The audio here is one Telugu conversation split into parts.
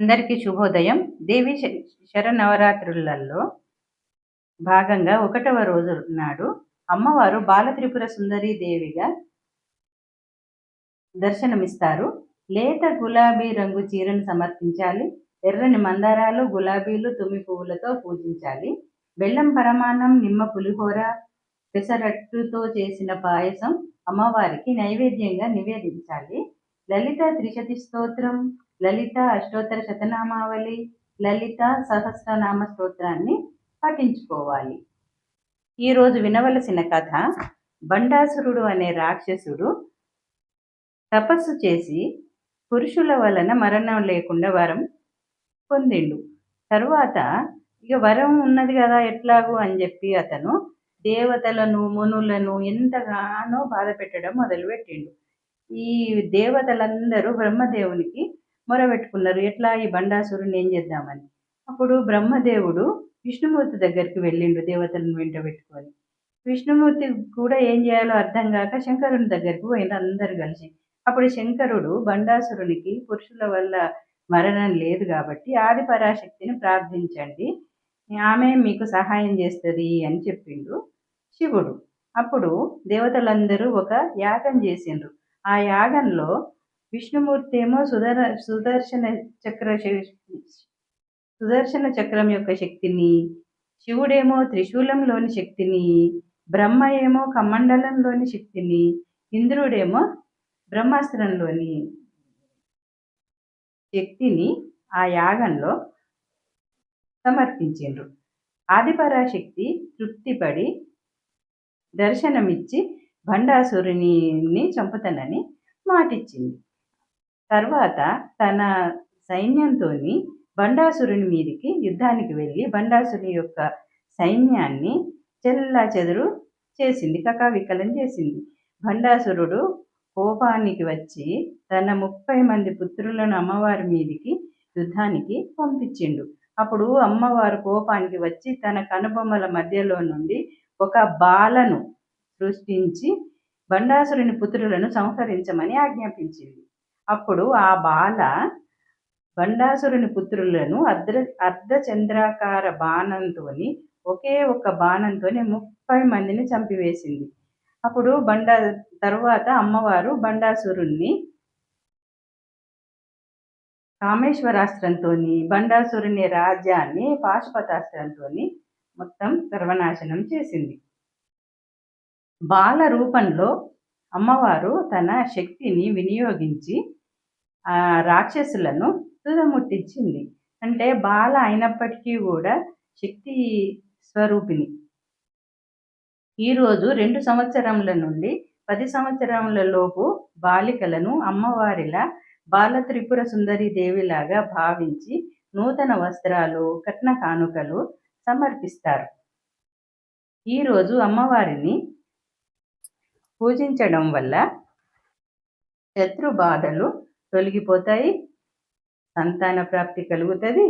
అందరికీ శుభోదయం. దేవి శ- భాగంగా ఒకటవ రోజు నాడు అమ్మవారు బాలత్రిపుర సుందరి దేవిగా దర్శనమిస్తారు. లేత గులాబీ రంగు చీరను సమర్పించాలి. ఎర్రని మందారాలు గులాబీలు తుమ్మి పువ్వులతో పూజించాలి. బెల్లం పరమాన్నం నిమ్మ పులిహోర పెసరట్టుతో చేసిన పాయసం అమ్మవారికి నైవేద్యంగా నివేదించాలి. లలిత త్రిశతి స్తోత్రం. లలిత అష్టోత్తర శతనామావళి లలిత సహస్రనామ స్తోత్రాన్ని పఠించుకోవాలి. ఈరోజు వినవలసిన కథ బండాసురుడు అనే రాక్షసుడు తపస్సు చేసి పురుషుల వలన మరణం లేకుండా వరం పొందిండు. తరువాత ఇక వరం ఉన్నది కదా ఎట్లాగూ? అని చెప్పి అతను దేవతలను మునులను ఎంతగానో బాధ పెట్టడం మొదలుపెట్టిండు. ఈ దేవతలందరూ బ్రహ్మదేవునికి మొరబెట్టుకున్నారు ఎట్లా ఈ బండాసురుని ఏం చేద్దామని? అప్పుడు బ్రహ్మదేవుడు విష్ణుమూర్తి దగ్గరికి వెళ్ళిండు దేవతలను వెంట పెట్టుకొని. విష్ణుమూర్తి కూడా ఏం చేయాలో అర్థం కాక శంకరుని దగ్గరికి పోయిన అందరు కలిసి. అప్పుడు శంకరుడు బండాసురునికి పురుషుల వల్ల మరణం లేదు కాబట్టి ఆది పరాశక్తిని ప్రార్థించండి. ఆమె మీకు సహాయం చేస్తుంది అని చెప్పిండు శివుడు. అప్పుడు దేవతలందరూ ఒక యాగం చేసిండ్రు. ఆ యాగంలో విష్ణుమూర్తి ఏమో సుదర సుదర్శన చక్ర సుదర్శన చక్రం యొక్క శక్తిని శివుడేమో త్రిశూలంలోని శక్తిని బ్రహ్మ ఏమో కమండలంలోని శక్తిని ఇంద్రుడేమో బ్రహ్మాస్త్రంలోని శక్తిని ఆ యాగంలో సమర్పించిండ్రు. ఆదిపరాశక్తి తృప్తిపడి దర్శనమిచ్చి భండాసురుని చంపుతానని మాటిచ్చింది. తర్వాత తన సైన్యంతో బండాసురుని మీదికి యుద్ధానికి వెళ్ళి బండాసురుని యొక్క సైన్యాన్ని చెల్లా చెదురు చేసింది కకావికలం చేసింది. భండాసురుడు కోపానికి వచ్చి తన ముప్పై మంది పుత్రులను అమ్మవారి మీదికి యుద్ధానికి పంపించిండు. అప్పుడు అమ్మవారు కోపానికి వచ్చి తన కనుబొమ్మల మధ్యలో నుండి ఒక బాలను సృష్టించి బండాసురుని పుత్రులను సంహరించమని ఆజ్ఞాపించింది. అప్పుడు ఆ బాల బండాసురుని పుత్రులను అర్ధ అర్ధచంద్రాకార బాణంతోని ఒకే ఒక బాణంతోని ముప్పై మందిని చంపివేసింది. అప్పుడు బండా తరువాత అమ్మవారు బండాసురుణ్ణి కామేశ్వరాస్త్రంతో బండాసురుని రాజ్యాన్ని పాశుపతాస్త్రంతో మొత్తం సర్వనాశనం చేసింది. బాల రూపంలో అమ్మవారు తన శక్తిని వినియోగించి రాక్షసులను తుదముట్టించింది. అంటే బాల అయినప్పటికీ కూడా శక్తి స్వరూపిణి. ఈరోజు రెండు సంవత్సరముల నుండి పది సంవత్సరముల లోపు బాలికలను అమ్మవారిలా బాల త్రిపుర సుందరి దేవిలాగా భావించి నూతన వస్త్రాలు కట్న కానుకలు సమర్పిస్తారు. ఈరోజు అమ్మవారిని పూజించడం వల్ల శత్రు బాధలు తొలగిపోతాయి. సంతాన ప్రాప్తి కలుగుతుంది.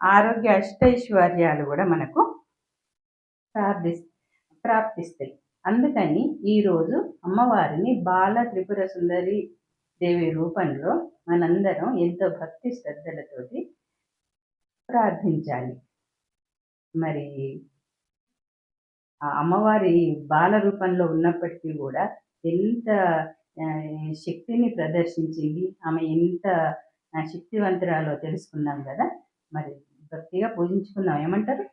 ఆరోగ్య అష్టైశ్వర్యాలు కూడా మనకు ప్రార్థి ప్రాప్తిస్తాయి. అందుకని ఈరోజు అమ్మవారిని బాల త్రిపుర సుందరి దేవి రూపంలో మనందరం ఎంతో భక్తి శ్రద్ధలతోటి ప్రార్థించాలి. మరి ఆ అమ్మవారి బాల రూపంలో ఉన్నప్పటికీ కూడా ఎంత శక్తిని ప్రదర్శించింది ఆమె ఎంత శక్తివంతురాలో తెలుసుకున్నాం కదా. మరి భక్తిగా పూజించుకున్నాం ఏమంటారు?